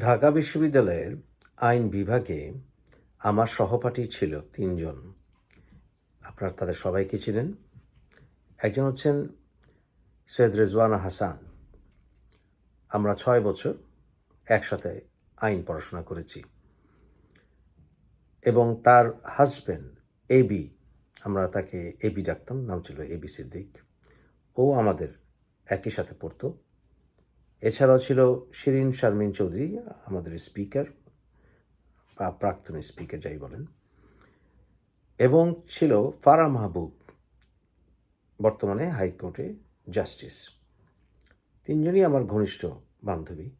ঢাকা বিশ্ববিদ্যালয়ের আইন বিভাগে আমার সহপাঠী ছিল তিনজন। আপনারা তাদের সবাইকে ছিলেন একজন হচ্ছেন সৈয়দ রেজওয়ানা হাসান। আমরা ছয় বছর একসাথে আইন পড়াশোনা করেছি। এবং তার হাজব্যান্ড এবি আমরা তাকে এবি ডাকতাম, নাম ছিল এবি সিদ্দিক। ও আমাদের একই সাথে পড়তো। এছাড়াও ছিল শিরিন শারমিন চৌধুরী, আমাদের স্পিকার, বা প্রাক্তন স্পিকার যাই বলেন, এবং ছিল ফারা মাহবুব, বর্তমানে হাইকোর্টে জাস্টিস। তিনজনই আমার ঘনিষ্ঠ বান্ধবী।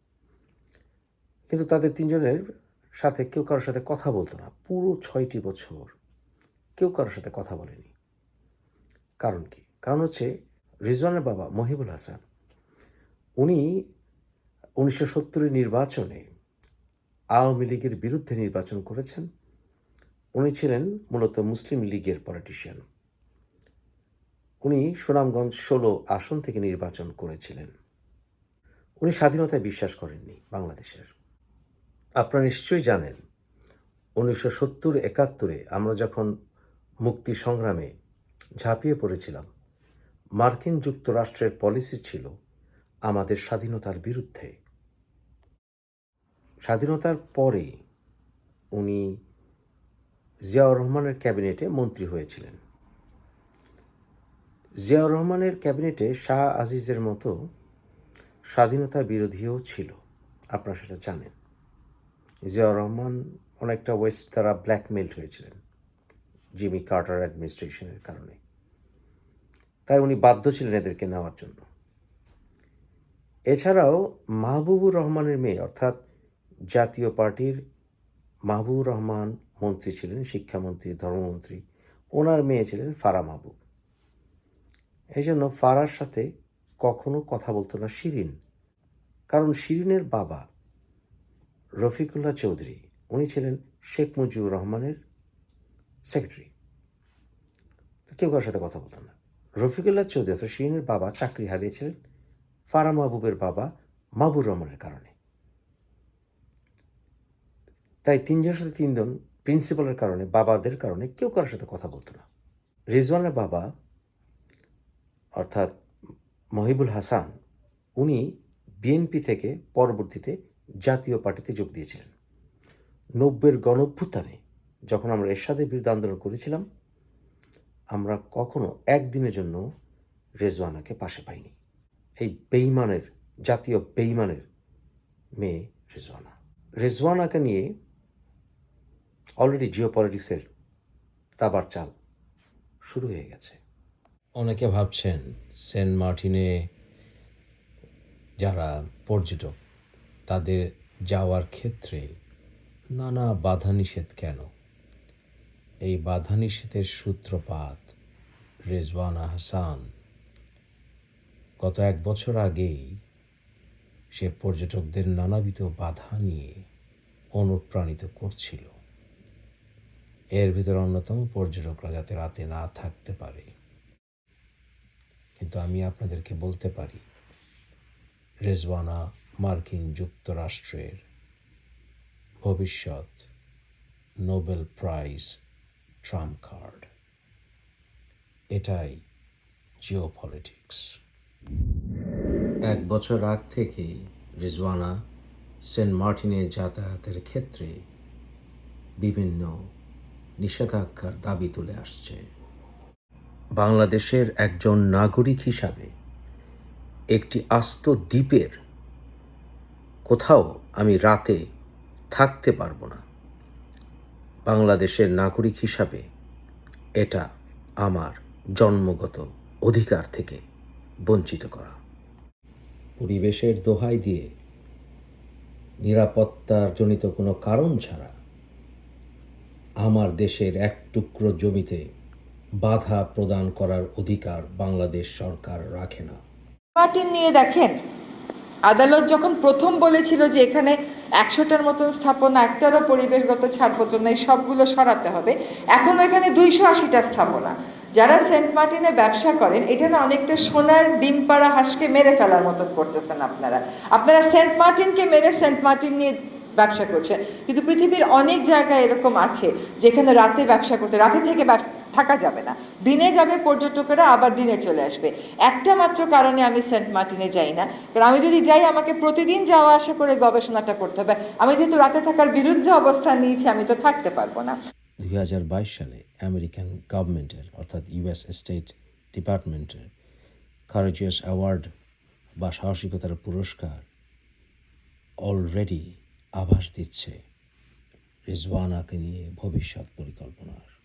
কিন্তু তাদের তিনজনের সাথে কেউ কারোর সাথে কথা বলতো না, পুরো ছয়টি বছর কেউ কারোর সাথে কথা বলেনি। কারণ কি? কারণ হচ্ছে রিজওয়ানের বাবা মহিবুল হাসান উনি উনিশশো সত্তরের নির্বাচনে আওয়ামী লীগের বিরুদ্ধে নির্বাচন করেছেন। উনি ছিলেন মূলত মুসলিম লীগের পলিটিশিয়ান উনি সুনামগঞ্জ ষোলো আসন থেকে নির্বাচন করেছিলেন। উনি স্বাধীনতায় বিশ্বাস করেননি বাংলাদেশের। আপনারা নিশ্চয়ই জানেন, উনিশশো সত্তর একাত্তরে আমরা যখন মুক্তি সংগ্রামে ঝাঁপিয়ে পড়েছিলাম, মার্কিন যুক্তরাষ্ট্রের পলিসি ছিল আমাদের স্বাধীনতার বিরুদ্ধে। স্বাধীনতার পরে উনি জিয়াউর রহমানের ক্যাবিনেটে মন্ত্রী হয়েছিলেন। জিয়াউর রহমানের ক্যাবিনেটে শাহ আজিজের মতো স্বাধীনতা বিরোধীও ছিল, আপনারা সেটা জানেন। জিয়াউর রহমান অনেকটা ওয়েস্ট তারা ব্ল্যাকমেলড হয়েছিলেন জিমি কার্টার অ্যাডমিনিস্ট্রেশনের কারণে। তাই উনি বাধ্য ছিলেন এদেরকে নেওয়ার জন্য। এছাড়াও মাহবুবুর রহমানের মেয়ে, অর্থাৎ জাতীয় পার্টির মাহবুবুর রহমান মন্ত্রী ছিলেন, শিক্ষামন্ত্রী, ধর্মমন্ত্রী। ওনার মেয়ে ছিলেন ফারা মাহবুব। এই জন্য ফারার সাথে কখনো কথা বলতো না শিরিন। কারণ শিরিনের বাবা রফিকুল্লাহ চৌধুরী, উনি ছিলেন শেখ মুজিবুর রহমানের সেক্রেটারি। কেউ কারোর সাথে কথা বলতো না। রফিকুল্লাহ চৌধুরী অর্থাৎ শিরিনের বাবা চাকরি হারিয়েছিলেন ফারা মাহবুবের বাবা মাহবুর রহমানের কারণে। তাই তিনজনের সাথে তিনজন প্রিন্সিপালের কারণে, বাবাদের কারণে কেউ কারোর সাথে কথা বলতো না। রিজওয়ানের বাবা, অর্থাৎ মহিবুল হাসান, উনি বিএনপি থেকে পরবর্তীতে জাতীয় পার্টিতে যোগ দিয়েছিলেন। নব্বের গণভ্যুত্থানে যখন আমরা এরশাদের বিরুদ্ধে আন্দোলন করেছিলাম, আমরা কখনো একদিনের জন্য রেজওয়ানাকে পাশে পাইনি। এই বেইমানের জাতীয় বেইমানের মেয়ে রেজওয়ানা। রেজওয়ানাকে নিয়ে অলরেডি জিও পলিটিক্সের দাবার চাল শুরু হয়ে গেছে। অনেকে ভাবছেন সেন্ট মার্টিনে যারা পর্যটক, তাদের যাওয়ার ক্ষেত্রে নানা বাধা নিষেধ কেন? এই বাধা নিষেধের সূত্রপাত রেজওয়ানা হাসান গত এক বছর আগেই সে পর্যটকদের নানাবিধ বাধা নিয়ে অনুপ্রাণিত করছিল। এর ভিতরে অন্যতম পর্যটকরা যাতে রাতে না থাকতে পারে। কিন্তু আমি আপনাদেরকে বলতে পারি, রেজওয়ানা মার্কিন যুক্তরাষ্ট্রের ভবিষ্যৎ নোবেল প্রাইজ ট্রাম্প কার্ড। এটাই জিও পলিটিক্স এক বছর আগ থেকে রিজওয়ানা সেন্ট মার্টিনে যাতায়াতের ক্ষেত্রে বিভিন্ন নিষেধাজ্ঞার দাবি তুলে আসছে। বাংলাদেশের একজন নাগরিক হিসাবে একটি আস্ত দ্বীপের কোথাও আমি রাতে থাকতে পারব না। বাংলাদেশের নাগরিক হিসাবে এটা আমার জন্মগত অধিকার থেকে বঞ্চিত করা। পরিবেশের দোহাই দিয়ে নিরাপত্তার জনিত কোনো কারণ ছাড়া আমার দেশের এক টুকরো জমিতে বাধা প্রদান করার অধিকার বাংলাদেশ সরকার রাখে না। মার্টিন নিয়ে দেখেন, আদালত যখন প্রথম বলেছিল যে এখানে একশোটার মতন স্থাপনা, একটারও পরিবেশগত ছাড়পত্র নেই, সবগুলো সরাতে হবে, এখন এখানে দুইশো আশিটা স্থাপনা। যারা সেন্ট মার্টিনে ব্যবসা করেন, এটা না অনেকটা সোনার ডিম পাড়া হাঁসকে মেরে ফেলার মতন করতেছেন আপনারা। আপনারা সেন্ট মার্টিনকে মেরে সেন্ট মার্টিন নিয়ে ব্যবসা করছেন। কিন্তু পৃথিবীর অনেক জায়গায় এরকম আছে, যেখানে রাতে ব্যবসা করতে, রাতে থেকে থাকা যাবে না। দিনে যাবে, পর্যটকেরা আবার দিনে চলে আসবে। একটা মাত্র কারণে আমি সেন্ট মার্টিনে যাই না। কারণ আমি যদি যাই, আমাকে প্রতিদিন যাওয়া আসা করে গবেষণাটা করতে হবে। আমি যেহেতু রাতে থাকার বিরুদ্ধে অবস্থান নিয়েছি, আমি তো থাকতে পারব না। দুই হাজার বাইশ সালে আমেরিকান গভর্নমেন্টের, অর্থাৎ ইউএস স্টেট ডিপার্টমেন্টের কারেজিয়াস অ্যাওয়ার্ড বা সাহসিকতার পুরস্কার অলরেডি আভাস দিচ্ছে রিজওয়ানাকে নিয়ে ভবিষ্যৎ পরিকল্পনার।